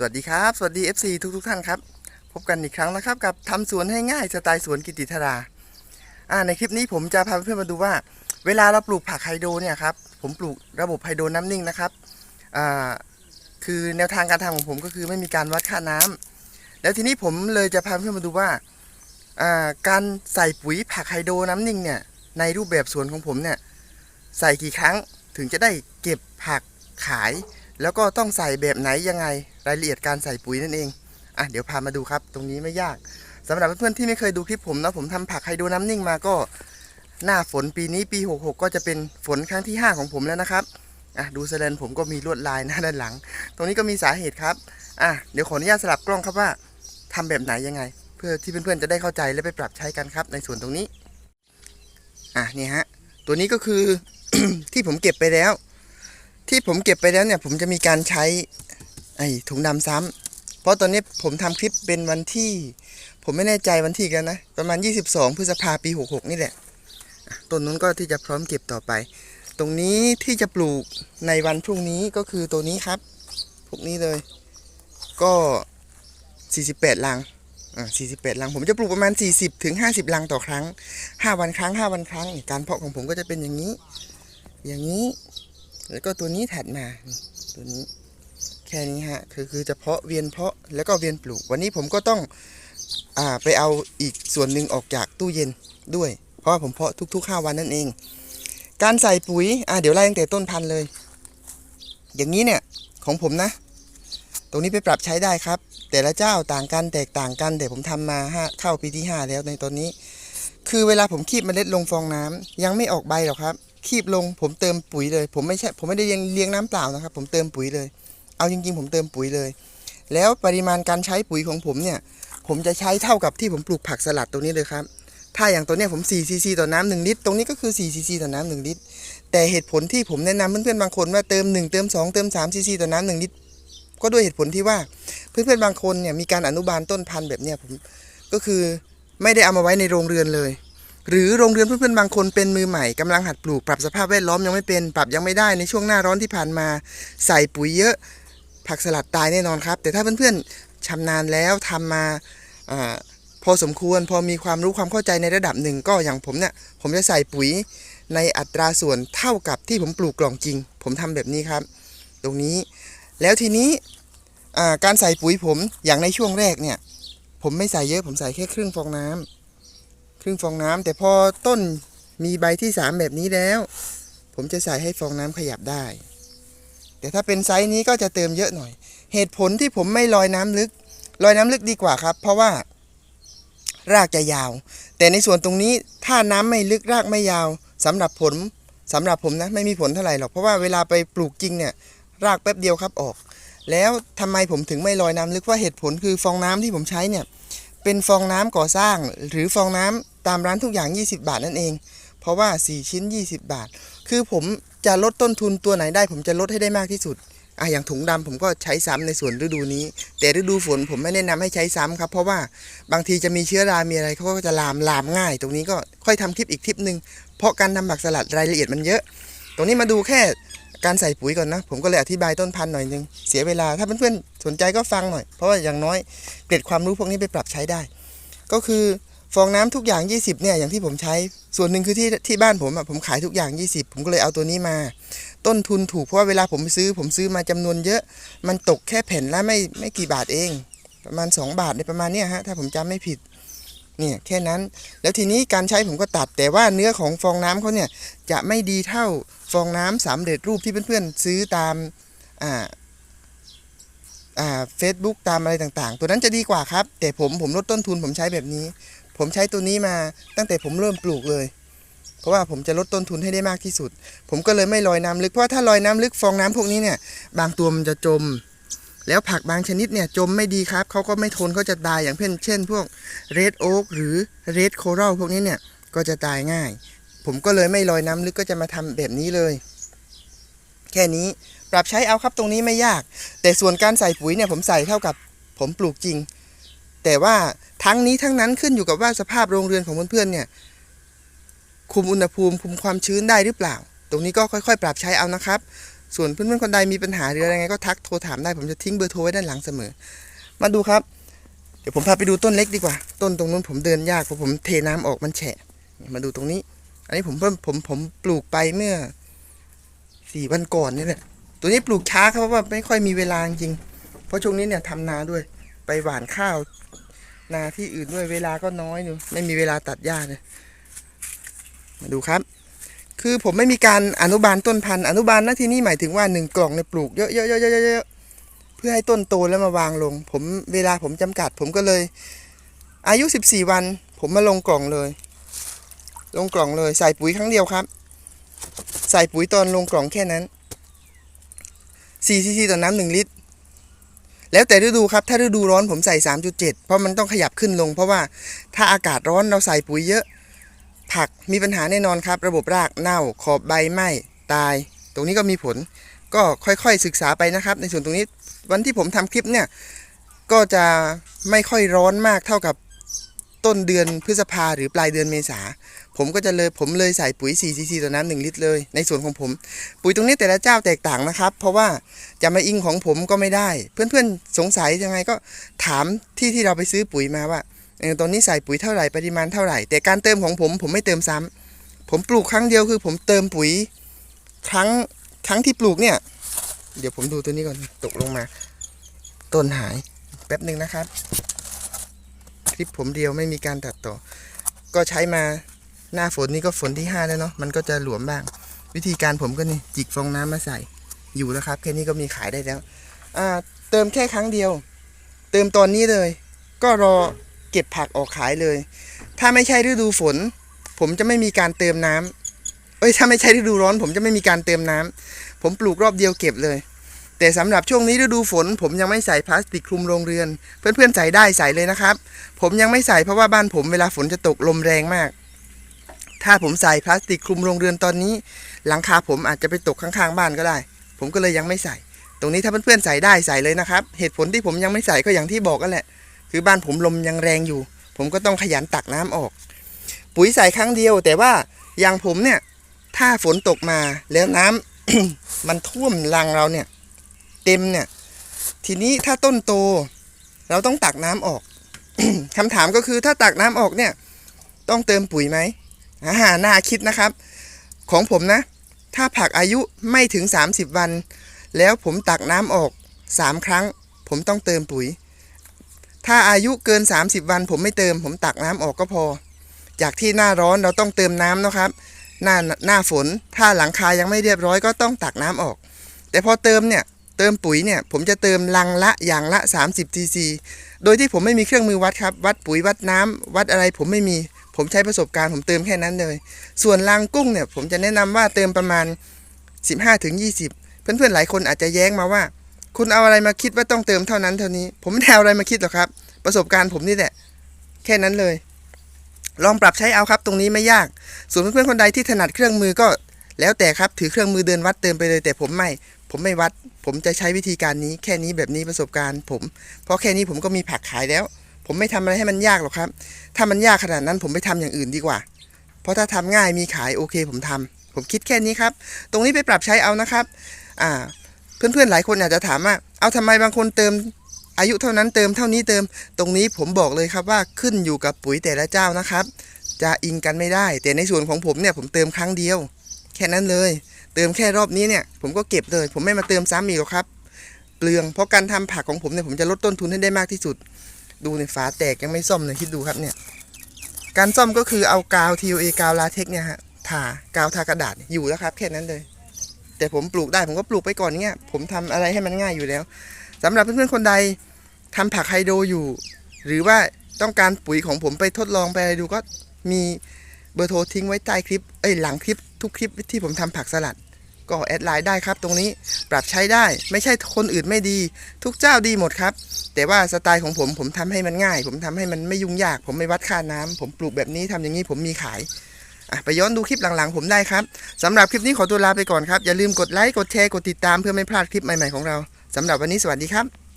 สวัสดีครับ สวัสดี FC ทุกทุกท่านครับ พบกันอีกครั้งนะครับ กับทำสวนให้ง่ายสไตล์สวนกิติธาราอ่าในคลิปนี้ผมจะพาเพื่อนมาดูว่า เวลาเราปลูกผักไฮโดรเนี่ยครับผมปลูกระบบไฮโดรน้ำนิ่งนะครับอ่าคือแนวทางการทำของผมก็คือไม่มีการวัดค่าน้ำแล้วทีนี้ผมเลยจะพาเพื่อนมาดูว่าอ่าการใส่ปุ๋ยผักไฮโดรน้ำนิ่งเนี่ยในรูปแบบสวนของผมเนี่ยใส่กี่ครั้งถึงจะได้เก็บผักขาย แล้วก็ต้องใส่แบบไหนยังไง รายละเอียดการใส่ปุ๋ยนั่นเองอะเดี๋ยวพามาดูครับ ตรงนี้ไม่ยากสำหรับเพื่อนๆที่ไม่เคยดูคลิปผมนะผมทำผักไฮโดรน้ำนิ่งมาก็ หน้าฝนปีนี้ปี 66 ก็จะเป็นฝนครั้งที่ 5 ของผมแล้วนะครับอะดูแสดงผมก็มีลวดลายหน้าด้านหลัง ตรงนี้ก็มีสาเหตุครับอะเดี๋ยวขออนุญาตสลับกล้องครับว่าทำแบบไหนยังไง เพื่อที่เพื่อนๆจะได้เข้าใจและไปปรับใช้กันครับ ในส่วนตรงนี้อะนี่ฮะตัวนี้ก็คือที่ผมเก็บไปแล้ว ที่ผมเก็บไปแล้วเนี่ย ผมจะมีการใช้ ไอ้ถุงดำซ้ำเพราะตอนนี้ผมทำคลิปเป็นวันที่ ผมไม่แน่ใจวันที่กันนะ ประมาณ 22 พฤษภาปี 66 นี่แหละต้นนู้นก็ที่จะพร้อมเก็บต่อไป ตรงนี้ที่จะปลูกในวันพรุ่งนี้ก็คือตัวนี้ครับพวกนี้เลย ก็ 48 ลังอ่า48 ลัง ผมจะปลูกประมาณ 40ถึง50 ลังต่อครั้ง 5 วันครั้ง 5 วันครั้ง การเพาะของผมก็จะเป็นอย่างนี้ อย่างนี้ แล้วก็ตัวนี้ถัดมา ตัวนี้ แค่นี้ฮะคือคือจะเพาะเวียนเพาะแล้วก็เวียนปลูก วันนี้ผมก็ต้องอ่าไปเอาอีกส่วนหนึ่งออกจากตู้เย็นด้วย เพราะว่าผมเพาะทุกๆ5วันนั่นเอง การใส่ปุ๋ยอ่าเดี๋ยวไล่ตั้งแต่ต้นพันธุ์เลย อย่างนี้เนี่ยของผมนะ ตรงนี้ไปปรับใช้ได้ครับ แต่ละเจ้าต่างกันแตกต่างกันแต่ผมทำมาห้าเข้าปีที่ 5 แล้วในตอนนี้ คือเวลาผมคีบเมล็ดลงฟองน้ำยังไม่ออกใบหรอกครับคีบลงผมเติมปุ๋ยเลย ผมไม่ใช่ผมไม่ได้เลี้ยงเลี้ยงน้ำเปล่านะครับ ผมเติมปุ๋ยเลย เอาจริง ๆ ผมเติมปุ๋ยเลย แล้วปริมาณการใช้ปุ๋ยของผมเนี่ย ผมจะใช้เท่ากับที่ผมปลูกผักสลัดตรงนี้เลยครับ ถ้าอย่างตัวเนี้ยผม4ซีซีต่อน้ำหนึ่งลิตร ตรงนี้ก็คือ4ซีซีต่อน้ำหนึ่งลิตร แต่เหตุผลที่ผมแนะนำเพื่อนๆบางคนว่าเติม 1 เติม 2 เติม3ซีซีต่อน้ำหนึ่งลิตร ก็ด้วยเหตุผลที่ว่าเพื่อนๆบางคนเนี่ยมีการอนุบาลต้นพันธุ์แบบเนี้ยผมก็คือไม่ได้เอามาไว้ในโรงเรือนเลย หรือโรงเรือนเพื่อนๆบางคนเป็นมือใหม่กำลังหัดปลูกปรับสภาพแวดล้อมยังไม่เป็น ปรับยังไม่ได้ในช่วงหน้าร้อนที่ผ่านมา ใส่ปุ๋ยเยอะ ผักสลัดตายแน่นอนครับ แต่ถ้าเพื่อนๆชำนาญแล้วทำมาอพอสมควรพอมีความรู้ความเข้าใจในระดับหนึ่งก็อย่างผมเนี่ยผมจะใส่ปุ๋ยในอัตราส่วนเท่ากับที่ผมปลูกกล่องจริง ผมทำแบบนี้ครับ ตรงนี้แล้วทีนี้การใส่ปุ๋ยผมอย่างในช่วงแรกเนี่ย ผมไม่ใส่เยอะผมใส่แค่ครึ่งฟองน้ำครึ่งฟองน้ำแต่พอต้นมีใบที่สามแบบนี้แล้ว ผมจะใส่ให้ฟองน้ำขยับได้ แต่ถ้าเป็นไซส์นี้ก็จะเติมเยอะหน่อย เหตุผลที่ผมไม่ลอยน้ำลึก ลอยน้ำลึกดีกว่าครับ เพราะว่ารากจะยาว แต่ในส่วนตรงนี้ถ้าน้ำไม่ลึกรากไม่ยาวสำหรับผลสำหรับผมนะไม่มีผลเท่าไหร่หรอกเพราะว่าเวลาไปปลูกจริงเนี่ยรากแป๊บเดียวครับออก แล้วทำไมผมถึงไม่ลอยน้ำลึกว่าเหตุผลคือฟองน้ำที่ผมใช้เนี่ยเป็นฟองน้ำก่อสร้าง หรือฟองน้ำตามร้านทุกอย่าง 20 บาทนั่นเอง เพราะว่า 4 ชิ้น 20 บาท คือผมจะลดต้นทุนตัวไหนได้ ผมจะลดให้ได้มากที่สุดอะอย่างถุงดำผมก็ใช้ซ้ำในส่วนฤดูนี้ แต่ฤดูฝนผมไม่แนะนำให้ใช้ซ้ำครับ เพราะว่าบางทีจะมีเชื้อรามีอะไรเขาก็จะลามลามง่าย ตรงนี้ก็ค่อยทำคลิปอีกคลิปหนึ่งเพราะการทำผักสลัดรายละเอียดมันเยอะ ตรงนี้มาดูแค่การใส่ปุ๋ยก่อนนะ ผมก็เลยอธิบายต้นพันธุ์หน่อยนึงเสียเวลาถ้าเพื่อนๆสนใจก็ฟังหน่อย เพราะว่าอย่างน้อยเกร็ดความรู้พวกนี้ไปปรับใช้ได้ ก็คือ ฟองน้ำทุกอย่าง 20เนี่ยอย่างที่ผมใช้ส่วนหนึ่งคือที่ที่บ้านผมอะผมขายทุกอย่าง 20 ผมก็เลยเอาตัวนี้มา ต้นทุนถูกเพราะว่าเวลาผมไปซื้อ ผมซื้อมาจำนวนเยอะ มันตกแค่แผ่นละไม่ไม่กี่บาทเอง ประมาณ 2 บาทในประมาณเนี้ยฮะถ้าผมจำไม่ผิดเนี่ยแค่นั้น แล้วทีนี้การใช้ผมก็ตัดแต่ว่าเนื้อของฟองน้ำเขาเนี่ยจะไม่ดีเท่าฟองน้ำสำเร็จรูปที่เพื่อนๆซื้อตามอ่าอ่าเฟซบุ๊กตามอะไรต่างๆ ตัวนั้นจะดีกว่าครับ แต่ผมผมลดต้นทุนผมใช้แบบนี้ ผมใช้ตัวนี้มาตั้งแต่ผมเริ่มปลูกเลย เพราะว่าผมจะลดต้นทุนให้ได้มากที่สุด ผมก็เลยไม่ลอยน้ำลึกเพราะาถ้าลอยน้ำลึกฟองน้ำพวกนี้เนี่ย บางตัวมันจะจม แล้วผักบางชนิดเนี่ยจมไม่ดีครับเขาก็ไม่ทนเขาจะตายอย่างเช่น เช่น พวกเรดโอ๊กหรือเรดโครัลพวกนี้เนี่ยก็จะตายง่าย ผมก็เลยไม่ลอยน้ำลึกก็จะมาทำแบบนี้เลย แค่นี้ปรับใช้เอาครับตรงนี้ไม่ยาก แต่ส่วนการใส่ปุ๋ยเนี่ยผมใส่เท่ากับผมปลูกจริง แต่ว่า ทั้งนี้ทั้งนั้นขึ้นอยู่กับว่าสภาพโรงเรือนของเพื่อนๆเนี่ยคุมอุณหภูมิคุมความชื้นได้หรือเปล่า ตรงนี้ก็ค่อยๆ ปรับใช้เอานะครับ ส่วนเพื่อนๆคนใดมีปัญหาหรืออะไรไงก็ทักโทรถามได้ผมจะทิ้งเบอร์โทรไว้ด้านหลังเสมอ มาดูครับ เดี๋ยวผมพาไปดูต้นเล็กดีกว่า ต้นตรงนู้นผมเดินยากเพราะผมเทน้ำออกมันแฉะ มาดูตรงนี้ อันนี้ผมเพิ่มผมผมปลูกไปเมื่อสี่วันก่อนนี่แหละ ตัวนี้ปลูกช้าครับเพราะว่าไม่ค่อยมีเวลาจริง เพราะช่วงนี้เนี่ยทำนาด้วย ไปหว่านข้าว นาที่อื่นด้วยเวลาก็น้อยอยู่ไม่มีเวลาตัดหญ้าเลยมาดูครับ คือผมไม่มีการอนุบาลต้นพันธุ์อนุบาลนะที่นี่หมายถึงว่าหนึ่งกล่องเนี่ยปลูกเยอะๆๆๆเพื่อให้ต้นโตแล้วมาวางลง ผมเวลาผมจำกัด ผมก็เลย อายุ 14 วัน ผมมาลงกล่องเลย ลงกล่องเลยใส่ปุ๋ยครั้งเดียวครับ ใส่ปุ๋ยตอนลงกล่องแค่นั้น4ซีซีต่อน้ำหนึ่งลิตร แล้วแต่ฤดูครับถ้าฤดูร้อนผมใส่ 3.7 เพราะมันต้องขยับขึ้นลง เพราะว่าถ้าอากาศร้อนเราใส่ปุ๋ยเยอะ ผักมีปัญหาแน่นอนครับ ระบบรากเน่า ขอบใบไหม้ตาย ตรงนี้ก็มีผล ก็ค่อยๆศึกษาไปนะครับ ในส่วนตรงนี้วันที่ผมทำคลิปเนี่ยก็จะไม่ค่อยร้อนมากเท่ากับต้นเดือนพฤษภาหรือปลายเดือนเมษา ผมก็จะเลยผมเลยใส่ปุ๋ย4ซีซีต่อน้ำ1ลิตรเลย ในส่วนของผม ปุ๋ยตรงนี้แต่ละเจ้าแตกต่างนะครับ เพราะว่าจะมาอิงของผมก็ไม่ได้ เพื่อนๆสงสัยยังไงก็ถามที่ที่เราไปซื้อปุ๋ยมาว่าตอนนี้ใส่ปุ๋ยเท่าไหร่ปริมาณเท่าไหร่ แต่การเติมของผมผมไม่เติมซ้ำผมปลูกครั้งเดียวคือ ผมเติมปุ๋ย ครั้งครั้งที่ปลูกเนี่ย เดี๋ยวผมดูตัวนี้ก่อนตกลงมา ต้นหายแป๊บหนึ่งนะครับคลิปผมเดียวไม่มีการตัดต่อ ก็ใช้มา หน้าฝนนี่ก็ฝนที่ห้าแล้วเนาะมันก็จะหลวมบ้าง วิธีการผมก็นี่จิกฟองน้ำมาใส่อยู่แล้วครับ แค่นี้ก็มีขายได้แล้วอ่าเติมแค่ครั้งเดียว เติมตอนนี้เลย ก็รอเก็บผักออกขายเลย ถ้าไม่ใช่ฤดูฝน ผมจะไม่มีการเติมน้ำเอ้ยถ้าไม่ใช่ฤดูร้อน ผมจะไม่มีการเติมน้ำผมปลูกรอบเดียวเก็บเลย แต่สำหรับช่วงนี้ฤดูฝน ผมยังไม่ใส่พลาสติกคลุมโรงเรือน เพื่อนๆใส่ได้ใส่เลยนะครับ ผมยังไม่ใส่เพราะว่าบ้านผมเวลาฝนจะตกลมแรงมาก ถ้าผมใส่พลาสติกคลุมโรงเรือนตอนนี้ หลังคาผมอาจจะไปตกข้างๆบ้านก็ได้ ผมก็เลยยังไม่ใส่ ตรงนี้ถ้าเพื่อนๆใส่ได้ใส่เลยนะครับ เหตุผลที่ผมยังไม่ใส่ก็อย่างที่บอกกันแหละ คือบ้านผมลมยังแรงอยู่ ผมก็ต้องขยันตักน้ำออก ปุ๋ยใส่ครั้งเดียว แต่ว่าอย่างผมเนี่ย ถ้าฝนตกมาแล้วน้ำมันท่วมรังเราเนี่ย เต็มเนี่ย ทีนี้ถ้าต้นโต เราต้องตักน้ำออกคำถามก็คือถ้าตักน้ำออกเนี่ย ต้องเติมปุ๋ยไหม อ่าน่าคิดนะครับ ของผมนะ ถ้าผักอายุไม่ถึง 30 วัน แล้วผมตักน้ำออก 3 ครั้ง ผมต้องเติมปุ๋ย ถ้าอายุเกิน 30 วัน ผมไม่เติม ผมตักน้ำออกก็พอ จากที่หน้าร้อนเราต้องเติมน้ำนะครับ หน้าหน้าฝน ถ้าหลังคายังไม่เรียบร้อยก็ต้องตักน้ำออก แต่พอเติมเนี่ยเติมปุ๋ยเนี่ยผมจะเติมลังละอย่างละ 30 cc โดยที่ผมไม่มีเครื่องมือวัดครับ วัดปุ๋ยวัดน้ำวัดอะไรผมไม่มี ผมใช้ประสบการณ์ผมเติมแค่นั้นเลย ส่วนลังกุ้งเนี่ย ผมจะแนะนำว่าเติมประมาณ 15-20 เพื่อนๆหลายคนอาจจะแย้งมาว่า คุณเอาอะไรมาคิดว่าต้องเติมเท่านั้นเท่านี้ ผมไม่ได้เอาอะไรมาคิดหรอกครับ ประสบการณ์ผมนี่แหละ แค่นั้นเลย ลองปรับใช้เอาครับ ตรงนี้ไม่ยาก ส่วนเพื่อนๆคนใดที่ถนัดเครื่องมือก็แล้วแต่ครับถือเครื่องมือเดินวัดเติมไปเลยแต่ผมไม่ ผมไม่วัด ผมจะใช้วิธีการนี้แค่นี้แบบนี้ประสบการณ์ผม เพราะแค่นี้ผมก็มีผักขายแล้ว ผมไม่ทำอะไรให้มันยากหรอกครับ ถ้ามันยากขนาดนั้นผมไปทำอย่างอื่นดีกว่า เพราะถ้าทำง่ายมีขายโอเค ผมทำผมคิดแค่นี้ครับ ตรงนี้ไปปรับใช้เอานะครับ อ่า เพื่อนๆหลายคนอาจจะถามว่า เอาทำไมบางคนเติมอายุเท่านั้นเติมเท่านี้เติม ตรงนี้ผมบอกเลยครับว่าขึ้นอยู่กับปุ๋ยแต่ละเจ้านะครับ จะอิงกันไม่ได้ แต่ในส่วนของผมเนี่ยผมเติมครั้งเดียว แค่นั้นเลย เติมแค่รอบนี้เนี่ย ผมก็เก็บเลย ผมไม่มาเติมซ้ำอีกหรอกครับ เปลืองเพราะการทำผักของผมเนี่ยผมจะลดต้นทุนให้ได้มากที่สุด ดูในฝาแตกยังไม่ซ่อมเลยคิดดูครับเนี่ย การซ่อมก็คือเอากาว TOA กาวลาเทคเนี่ยฮะทากาวทากระดาษอยู่แล้วครับ แค่นั้นเลย แต่ผมปลูกได้ผมก็ปลูกไปก่อนเงี้ยผมทำอะไรให้มันง่ายอยู่แล้วสำหรับเพื่อนๆคนใดทำผักไฮโดรอยู่ หรือว่าต้องการปุ๋ยของผมไปทดลองไปอะไรดูก็มีเบอร์โทรทิ้งไว้ใต้คลิปเอ้ยหลังคลิปทุกคลิปที่ผมทำผักสลัด ก็แอดไลน์ได้ครับตรงนี้ปรับใช้ได้ไม่ใช่คนอื่นไม่ดี ทุกเจ้าดีหมดครับ แต่ว่าสไตล์ของผมผมทำให้มันง่าย ผมทำให้มันไม่ยุ่งยาก ผมไม่วัดค่าน้ำผมปลูกแบบนี้ทำอย่างนี้ผมมีขายไปย้อนดูคลิปหลังๆ ผมได้ครับสำหรับคลิปนี้ขอตัวลาไปก่อนครับ อย่าลืมกดไลค์กดแชร์กดติดตามเพื่อไม่พลาดคลิปใหม่ๆของเราสำหรับวันนี้สวัสดีครับ